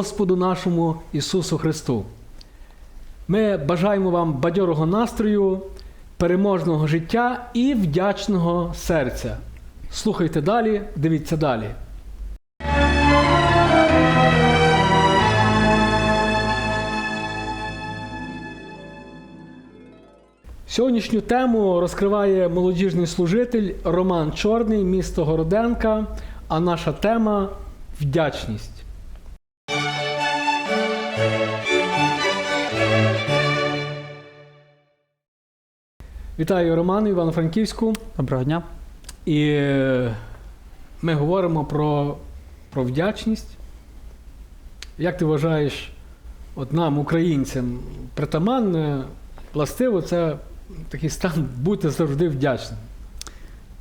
Господу нашому Ісусу Христу! Ми бажаємо вам бадьорого настрою, переможного життя і вдячного серця. Слухайте далі, дивіться далі. Сьогоднішню тему розкриває молодіжний служитель Роман Чорний, місто Городенка. А наша тема вдячність. Вітаю Роман Івано-Франківську. Доброго дня. І е, ми говоримо про, про вдячність. Як ти вважаєш, от нам, українцям, притаманне, властиво, це такий стан бути завжди вдячним.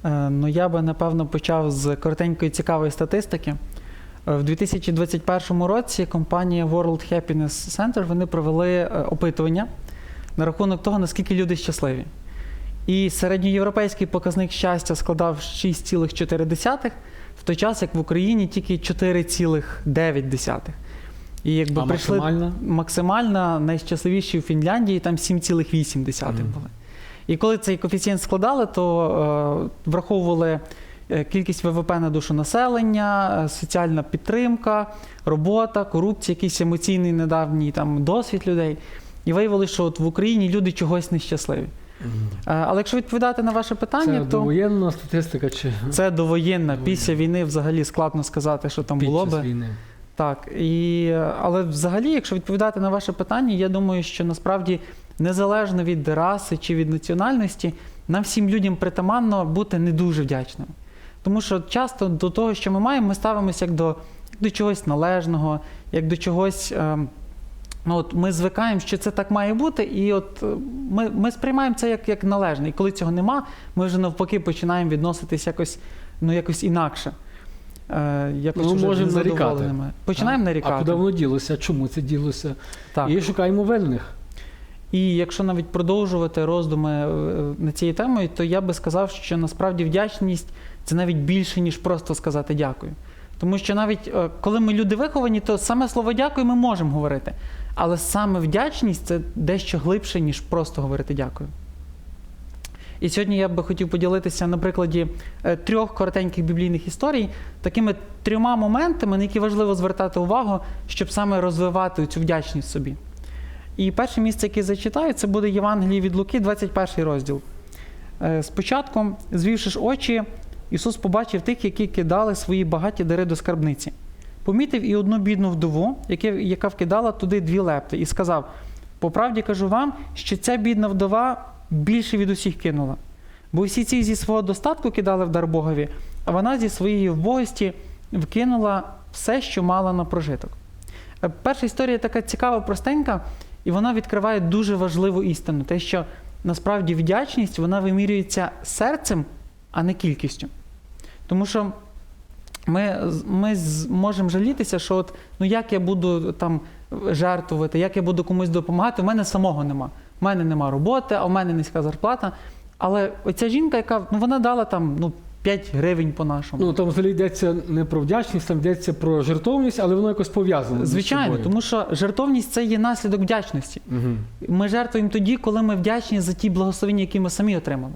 Е, Ну, я би напевно почав з коротенької цікавої статистики. Е, В 2021 році компанія World Happiness Center вони провели опитування на рахунок того, наскільки люди щасливі. І середньоєвропейський показник щастя складав 6,4, в той час як в Україні тільки 4,9. І якби А прийшли максимальна? максимальна найщасливіші в Фінляндії там 7,8 Мгм. були. І коли цей коефіцієнт складали, то е, враховували е, кількість ВВП на душу населення, е, соціальна підтримка, робота, корупція, якийсь емоційний недавній там досвід людей. І виявили, що от в Україні люди чогось нещасливі. Е, Але якщо відповідати на ваше питання, Це то довоєнна статистика чи це довоєнна. Після війни взагалі складно сказати, що там під було би. війни? Так, і, е, але взагалі, якщо відповідати на ваше питання, я думаю, що насправді незалежно від раси чи від національності, нам всім людям притаманно бути не дуже вдячними. Тому що часто до того, що ми маємо, ми ставимося як до, до чогось належного, як до чогось. Ну, от ми звикаємо, що це так має бути, і от е, ми, ми сприймаємо це як, як належне. І коли цього нема, ми вже навпаки починаємо відноситись якось, ну, якось інакше. Е, якось Ну, вже можемо нарікати. Починаємо А нарікати. куди воно ділося? Чому це ділося? Так. І шукаємо винних. І якщо навіть продовжувати роздуми е, над цією темою, то я би сказав, що насправді вдячність це навіть більше, ніж просто сказати дякую. Тому що навіть е, коли ми люди виховані, то саме слово дякую ми можемо говорити. Але саме вдячність це дещо глибше, ніж просто говорити дякую. І сьогодні я би хотів поділитися на прикладі е, трьох коротеньких біблійних історій, такими трьома моментами, на які важливо звертати увагу, щоб саме розвивати цю вдячність собі. І перше місце, яке зачитаю, це буде Євангеліє від Луки, 21 розділ. Е, Спочатку, звівши ж очі, Ісус побачив тих, які кидали свої багаті дари до скарбниці. Помітив і одну бідну вдову, яка вкидала туди дві лепти, і сказав: По правді кажу вам, що ця бідна вдова більше від усіх кинула. Бо всі ці зі свого достатку кидали в дар Богові, а вона зі своєї вбогості вкинула все, що мала на прожиток. Е, Перша історія така цікава, простенька, і вона відкриває дуже важливу істину: те, що насправді вдячність вона вимірюється серцем, а не кількістю. Тому що ми, ми можемо жалітися, що от, ну як я буду там жертвувати, як я буду комусь допомагати, у мене самого нема. У мене нема роботи, а у мене низька зарплата. Але оця жінка, яка ну, вона дала там ну, 5 гривень по-нашому. Ну там взагалі йдеться не про вдячність, там йдеться про жертовність, але воно якось пов'язано. між Звичайно, тому що жертовність це є наслідок вдячності. Мгм. Ми жертвуємо тоді, коли ми вдячні за ті благословення, які ми самі отримали.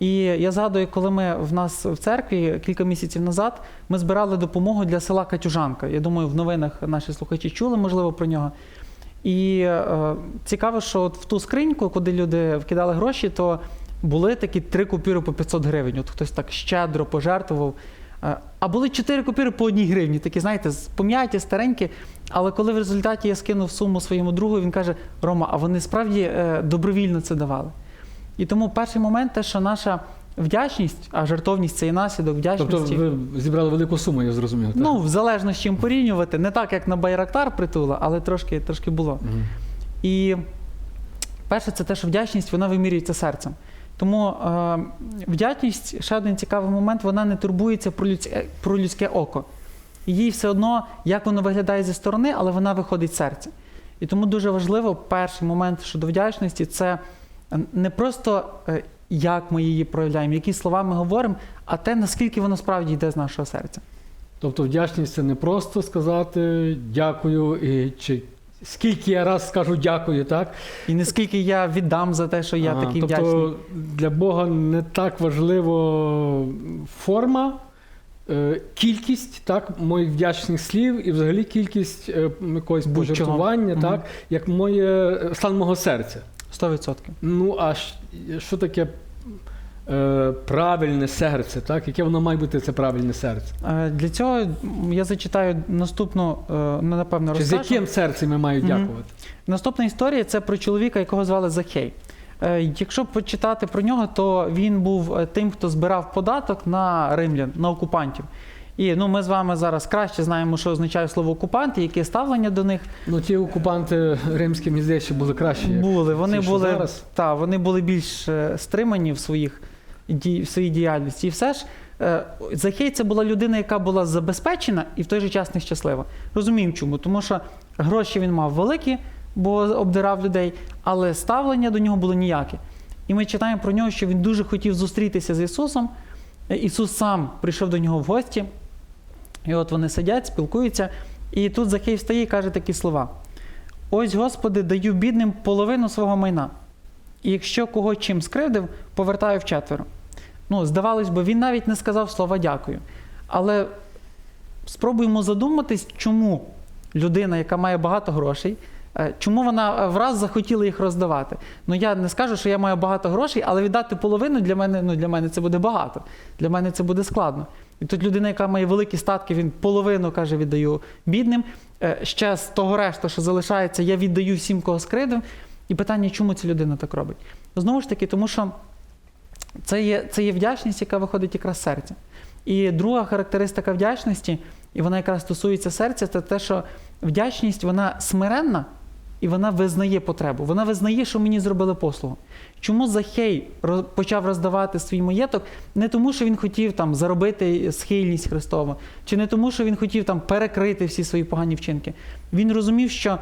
І я згадую, коли ми в нас в церкві кілька місяців назад ми збирали допомогу для села Катюжанка. Я думаю, в новинах наші слухачі чули, можливо, про нього. І е, цікаво, що от в ту скриньку, куди люди вкидали гроші, то були такі три купюри по 500 гривень. От хтось так щедро пожертвував. Е, А були чотири купюри по одній гривні, такі, знаєте, пом'яті, старенькі. Але коли в результаті я скинув суму своєму другу, він каже: Рома, а вони справді е, добровільно це давали. І тому перший момент те, що наша вдячність, а жертовність це і наслідок вдячності. Тобто ви зібрали велику суму, я зрозумів. так? Ну, в залежно з чим порівнювати, не так, як на Байрактар притула, але трошки, трошки було. Мгм. І перше, це те, що вдячність вона вимірюється серцем. Тому е, вдячність, ще один цікавий момент, вона не турбується про людське, про людське око. Їй все одно, як воно виглядає зі сторони, але вона виходить з серця. І тому дуже важливо перший момент щодо вдячності це не просто е, як ми її проявляємо, які слова ми говоримо, а те, наскільки воно справді йде з нашого серця. Тобто вдячність це не просто сказати дякую, і, чи скільки я раз скажу дякую, так? І наскільки я віддам за те, що я Ага, такий тобто вдячний. для Бога не так важливо форма, е, кількість так, моїх вдячних слів і взагалі кількість е, якогось пожертвування, так, як моє стан мого серця. 100%. Ну, а що таке е, правильне серце, так? Яке воно має бути це правильне серце? Е, Для цього я зачитаю наступну, е, ну, напевно, Чи з розкажу. яким серцем я маю Мгм. дякувати? Наступна історія це про чоловіка, якого звали Захей. Е, Якщо почитати про нього, то він був е, тим, хто збирав податок на римлян, на окупантів. І ну, ми з вами зараз краще знаємо, що означає слово окупант і яке ставлення до них Ну, ті окупанти римські, мені здається, були кращі. були. Вони що були, зараз. та, вони були більш е, стримані в, своїх, в своїй діяльності. І все ж е, Захей це була людина, яка була забезпечена і в той же час нещаслива. Розуміємо чому, тому що гроші він мав великі, бо обдирав людей, але ставлення до нього було ніяке. І ми читаємо про нього, що він дуже хотів зустрітися з Ісусом. Е, Ісус сам прийшов до нього в гості, і от вони сидять, спілкуються. І тут Захей встає і каже такі слова: Ось, Господи, даю бідним половину свого майна. І якщо кого чим скривдив, повертаю вчетверо. Ну, здавалось би, він навіть не сказав слова дякую. Але спробуємо задуматись, чому людина, яка має багато грошей, чому вона е, враз захотіла їх роздавати. Ну я не скажу, що я маю багато грошей, але віддати половину для мене, ну, для мене це буде багато. Для мене це буде складно. І тут людина, яка має великі статки, він половину каже, віддаю бідним. Е, Ще з того решту, що залишається, я віддаю всім, кого скридив. І питання, чому ця людина так робить? Знову ж таки, тому що це є, це є вдячність, яка виходить якраз з серця. І друга характеристика вдячності, і вона якраз стосується серця, це те, що вдячність вона смиренна і вона визнає потребу. Вона визнає, що мені зробили послугу. Чому Захей почав роздавати свій маєток? Не тому, що він хотів там заробити схильність Христову, чи не тому, що він хотів там перекрити всі свої погані вчинки. Він розумів, що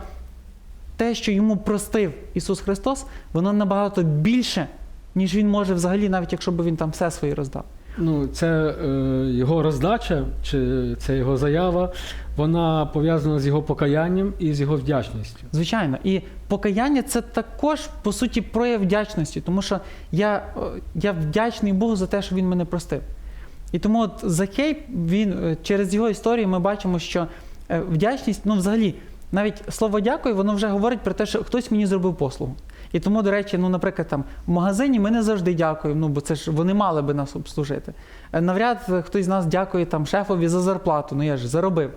те, що йому простив Ісус Христос, воно набагато більше, ніж він може взагалі, навіть якщо б він там все своє роздав. Ну, це е, його роздача, чи це його заява, вона пов'язана з його покаянням і з його вдячністю. Звичайно, і покаяння це також по суті прояв вдячності, тому що я, я вдячний Богу за те, що він мене простив. І тому от Закей, він е, через його історію ми бачимо, що е, вдячність, ну взагалі, навіть слово дякую, воно вже говорить про те, що хтось мені зробив послугу. І тому, до речі, ну, наприклад, там в магазині ми не завжди дякуємо, ну бо це ж вони мали би нас обслужити. Е, Навряд хтось з нас дякує там шефові за зарплату, ну я ж заробив.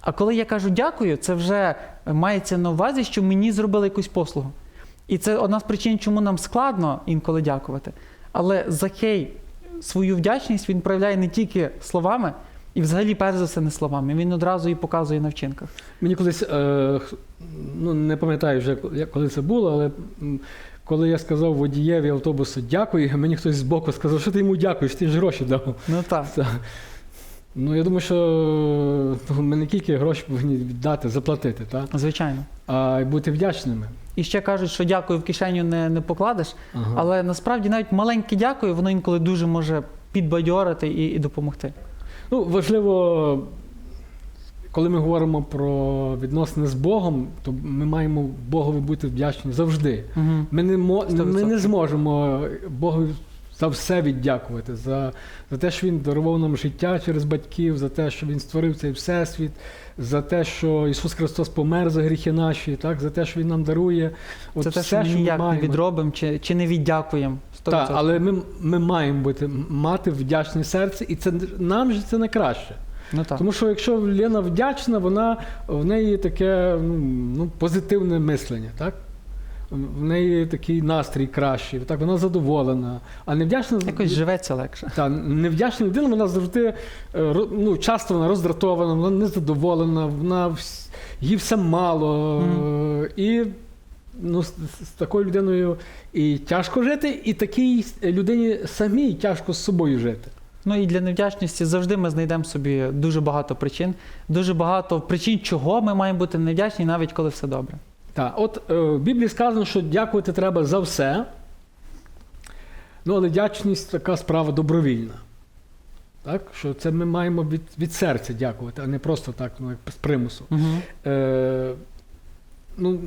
А коли я кажу дякую, це вже мається на увазі, що мені зробили якусь послугу. І це одна з причин, чому нам складно інколи дякувати. Але Закей свою вдячність він проявляє не тільки словами, і взагалі, перш за все, не словами. Він одразу і показує на вчинках. Мені колись, е, ну не пам'ятаю вже, коли це було, але коли я сказав водієві автобусу дякую, мені хтось збоку сказав, що ти йому дякуєш, ти ж гроші дав. Ну так. Та. Ну, я думаю, що ну, ми не тільки гроші повинні віддати, заплатити, так? Звичайно. а й бути вдячними. І ще кажуть, що дякую в кишеню не, не покладеш. Ага. Але насправді навіть маленьке дякую, воно інколи дуже може підбадьорити і, і допомогти. Ну, важливо, коли ми говоримо про відносини з Богом, то ми маємо Богові бути вдячні завжди. Угу. Ми не, мо, ми не зможемо Богові за все віддякувати, за, за те, що Він дарував нам життя через батьків, за те, що Він створив цей всесвіт, за те, що Ісус Христос помер за гріхи наші, так, за те, що Він нам дарує. От Це те, все, що ми ніяк не відробимо чи, чи не віддякуємо. 100%. Так, але ми, ми маємо бути, мати вдячне серце, і це нам же це найкраще. ну, так. Тому що якщо Лена вдячна, вона в неї таке ну, ну, позитивне мислення, так? В неї такий настрій кращий, так вона задоволена. А невдячна Якось живеться легше. та, невдячна людина, вона завжди е, ну, часто вона роздратована, вона незадоволена, вона їй все мало. е, І ну, з, з такою людиною і тяжко жити, і такій людині самій тяжко з собою жити. Ну і для невдячності завжди ми знайдемо собі дуже багато причин, дуже багато причин, чого ми маємо бути невдячні, навіть коли все добре. Так, от е, в Біблії сказано, що дякувати треба за все. Ну, але вдячність така справа добровільна. Так? Що це ми маємо від, від серця дякувати, а не просто так, ну, як з примусу. Угу. Е, ну,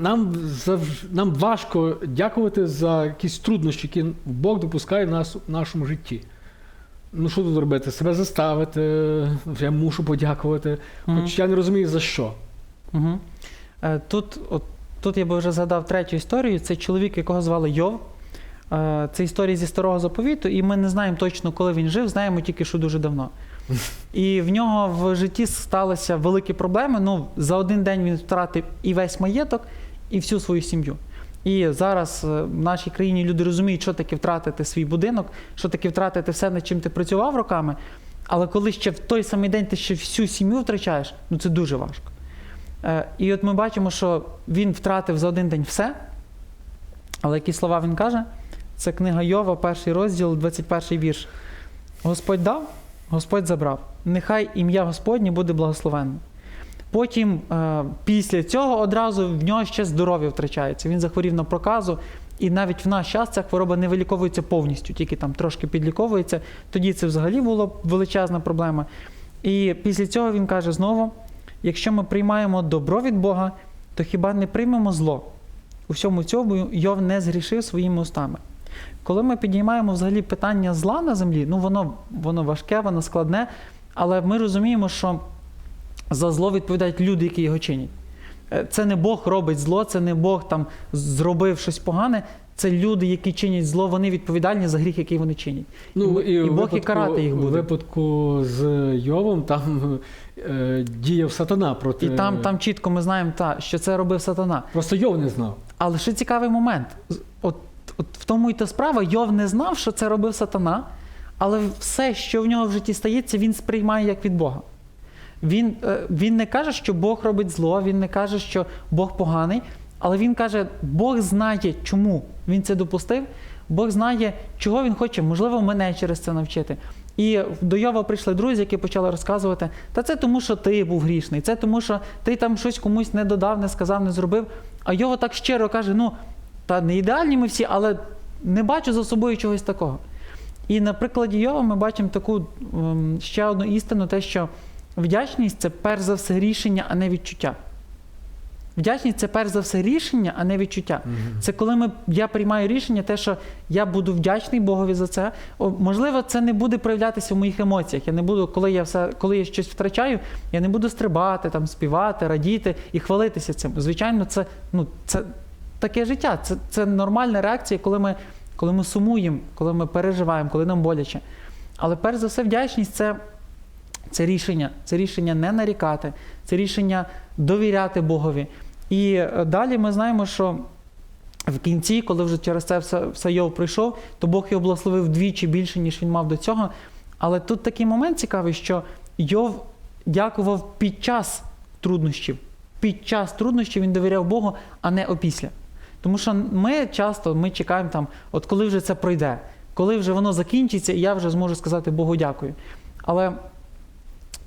нам, завж- нам важко дякувати за якісь труднощі, які Бог допускає в, нас, в нашому житті. Ну, що тут робити? Себе заставити, я мушу подякувати. Хоч я не розумію за що. Угу. Тут, от, тут я би вже згадав третю історію. Це чоловік, якого звали Йов. Е, Це історія зі старого заповіту, і ми не знаємо точно, коли він жив, знаємо тільки, що дуже давно. І в нього в житті сталися великі проблеми. Ну, за один день він втратив і весь маєток, і всю свою сім'ю. І зараз е, в нашій країні люди розуміють, що таке втратити свій будинок, що таке втратити все, над чим ти працював роками. Але коли ще в той самий день ти ще всю сім'ю втрачаєш, ну це дуже важко. Е, І от ми бачимо, що він втратив за один день все. Але які слова він каже? Це книга Йова, перший розділ, 21 вірш. Господь дав, Господь забрав. Нехай ім'я Господнє буде благословенне. Потім, е, після цього, одразу в нього ще здоров'я втрачається. Він захворів на проказу, і навіть в наш час ця хвороба не виліковується повністю, тільки там трошки підліковується. Тоді це взагалі була величезна проблема. І після цього він каже знову: якщо ми приймаємо добро від Бога, то хіба не приймемо зло? У всьому цьому Йов не згрішив своїми устами. Коли ми підіймаємо взагалі питання зла на землі, ну воно, воно важке, воно складне, але ми розуміємо, що за зло відповідають люди, які його чинять. Е, Це не Бог робить зло, це не Бог там зробив щось погане. Це люди, які чинять зло, вони відповідальні за гріх, який вони чинять. Ну, і, в Бог і карати їх У буде. випадку з Йовом там е, діяв сатана проти. І там, там чітко ми знаємо, та, що це робив сатана. Просто Йов не знав. Але ще цікавий момент. От, в тому і та справа, Йов не знав, що це робив сатана, але все, що в нього в житті стається, він сприймає як від Бога. Він, е, він не каже, що Бог робить зло, він не каже, що Бог поганий, але він каже, Бог знає, чому він це допустив, Бог знає, чого він хоче, можливо, мене через це навчити. І до Йова прийшли друзі, які почали розказувати: та це тому, що ти був грішний, це тому, що ти там щось комусь не додав, не сказав, не зробив. А Йова так щиро каже: ну, та не ідеальні ми всі, але не бачу за собою чогось такого. І на прикладі Йова ми бачимо таку ем, ще одну істину: те, що вдячність це перш за все рішення, а не відчуття. Вдячність це перш за все рішення, а не відчуття. Це коли ми, я приймаю рішення, те, що я буду вдячний Богові за це. О, можливо, це не буде проявлятися в моїх емоціях. Я не буду, коли я все, коли я щось втрачаю, я не буду стрибати, там, співати, радіти і хвалитися цим. Звичайно, це, ну, це таке життя. Це, це нормальна реакція, коли ми, коли ми сумуємо, коли ми переживаємо, коли нам боляче. Але перш за все, вдячність це, це рішення. Це рішення не нарікати, це рішення довіряти Богові. І е, далі ми знаємо, що в кінці, коли вже через це все, Йов прийшов, то Бог його благословив вдвічі більше, ніж він мав до цього. Але тут такий момент цікавий, що Йов дякував під час труднощів. Під час труднощів він довіряв Богу, а не опісля. Тому що ми часто ми чекаємо там, от коли вже це пройде, коли вже воно закінчиться, і я вже зможу сказати Богу дякую. Але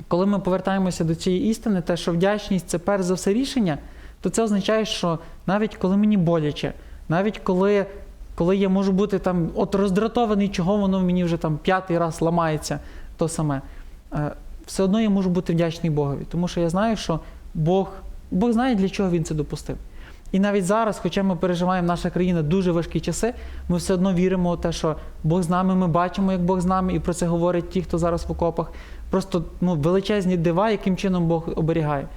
коли ми повертаємося до цієї істини, те, що вдячність це перш за все рішення, то це означає, що навіть коли мені боляче, навіть коли, коли я можу бути там от роздратований, чого воно мені вже там п'ятий раз ламається, то саме, е, все одно я можу бути вдячний Богові, тому що я знаю, що Бог, Бог знає, для чого він це допустив. І навіть зараз, хоча ми переживаємо наша країна дуже важкі часи, ми все одно віримо у те, що Бог з нами, ми бачимо, як Бог з нами, і про це говорять ті, хто зараз в окопах. Просто ну, величезні дива, яким чином Бог оберігає.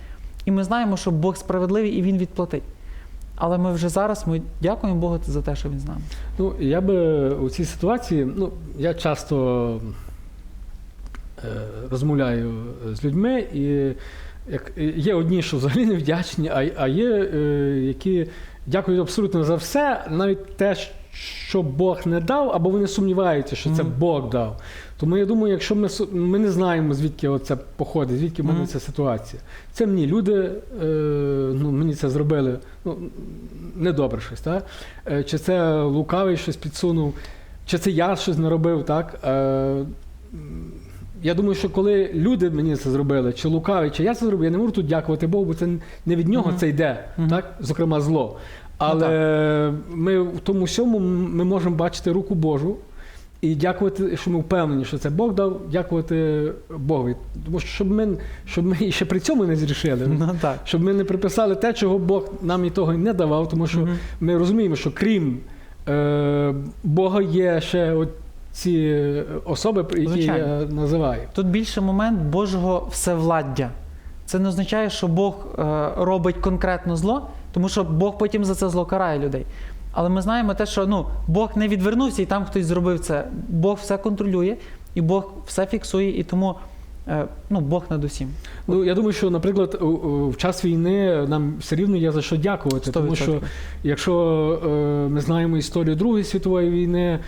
І ми знаємо, що Бог справедливий і Він відплатить. Але ми вже зараз ми дякуємо Богу за те, що він з нами. Ну, я би у цій ситуації, ну, я часто е, розмовляю з людьми, і як, є одні, що взагалі не вдячні, а, а є, е, які дякують абсолютно за все, навіть те, що Бог не дав, або вони сумніваються, що це. Бог дав. Тому я думаю, якщо ми, ми не знаємо, звідки це походить, звідки в мене Мгм. ця ситуація. Це мені люди, е, ну, мені це зробили ну, недобре щось, так? Е, Чи це лукавий щось підсунув, чи це я щось не робив, так? Е, я думаю, що коли люди мені це зробили, чи лукавий, чи я це зробив, я не можу тут дякувати Богу, бо це не від нього це йде, так? зокрема зло. Але ми в тому всьому ми можемо бачити руку Божу. і дякувати, що ми впевнені, що це Бог дав, дякувати Богові. Тому що щоб ми, щоб ми ще при цьому не зрішили. Ну так. Щоб ми не приписали те, чого Бог нам і того не давав, тому що Мгм. ми розуміємо, що крім е, Бога є ще от ці особи, які Звичайно. я називаю. Тут більше момент Божого всевладдя. Це не означає, що Бог е, робить конкретно зло, тому що Бог потім за це зло карає людей. Але ми знаємо те, що ну, Бог не відвернувся і там хтось зробив це. Бог все контролює, і Бог все фіксує, і тому ну, Бог над усім. Ну я думаю, що, наприклад, в час війни нам все рівно є за що дякувати, тому що якщо е, ми знаємо історію Другої світової війни,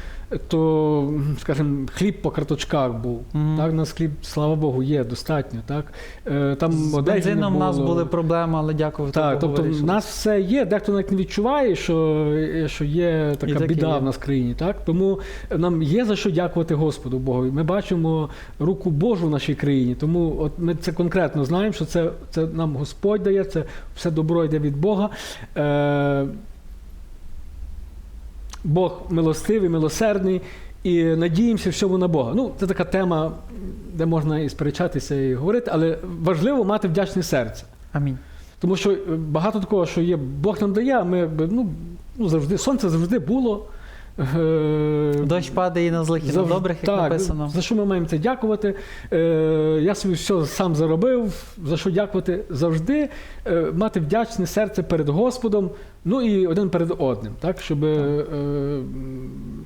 то, скажімо, хліб по карточках був. Мгм. Так, у нас хліб, слава Богу, є достатньо. Так? Е, там З бензином у нас були проблеми, але дякувати Так, Богу. тобто в нас все є, дехто навіть не відчуває, що, що є така біда є. в нас в країні. Так? Тому нам є за що дякувати Господу Богу. Ми бачимо руку Божу в нашій країні. Тому от ми це конкретно знаємо, що це, це нам Господь дає, це все добро йде від Бога. Е, Бог милостивий, милосердний. І надіємося всьому на Бога. Ну, це така тема, де можна і сперечатися, і говорити, але важливо мати вдячне серце. Амінь. Тому що е, багато такого, що є, Бог нам дає, ми ну, ну завжди сонце завжди було. Е, Дощ падає на злих, і на добрих, як так, написано. За що ми маємо це дякувати? Е, я собі все сам заробив. За що дякувати? Завжди е, мати вдячне серце перед Господом, ну і один перед одним, так? Щоб е,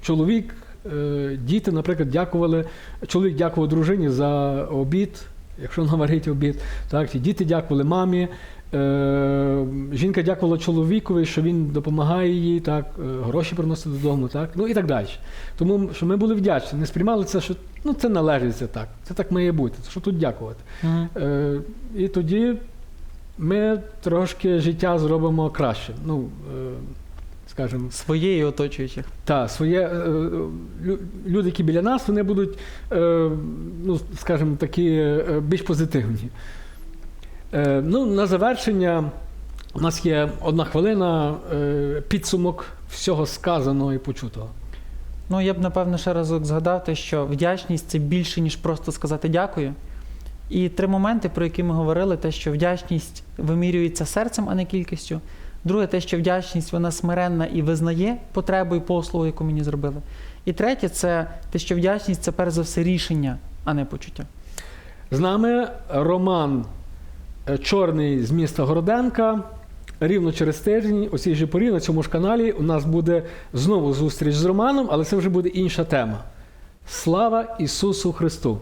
чоловік, е, діти, наприклад, дякували. Чоловік дякував дружині за обід, якщо наварить обід. Так? І діти дякували мамі. Е, жінка дякувала чоловікові, що він допомагає їй, так, е, гроші приносить додому, так, ну і так далі. Тому що ми були вдячні, не сприймали це, що ну, це належить так, це так має бути, що тут дякувати. Е, і тоді ми трошки життя зробимо краще. Ну, е, скажімо, Своє і оточуючих. та, своє, е, люди, які біля нас, вони будуть, е, ну, скажімо, такі е, більш позитивні. Е, ну, на завершення у нас є одна хвилина, е, підсумок всього сказаного і почутого. Ну, я б напевно ще разок згадав те, що вдячність це більше, ніж просто сказати дякую. І три моменти, про які ми говорили, те, що вдячність вимірюється серцем, а не кількістю. Друге, те, що вдячність вона смиренна і визнає потребу і послугу, яку мені зробили. І третє, це те, що вдячність це перш за все рішення, а не почуття. З нами Роман е, Чорний з міста Городенка. Рівно через тиждень, о цій же порі, на цьому ж каналі, у нас буде знову зустріч з Романом, але це вже буде інша тема. Слава Ісусу Христу!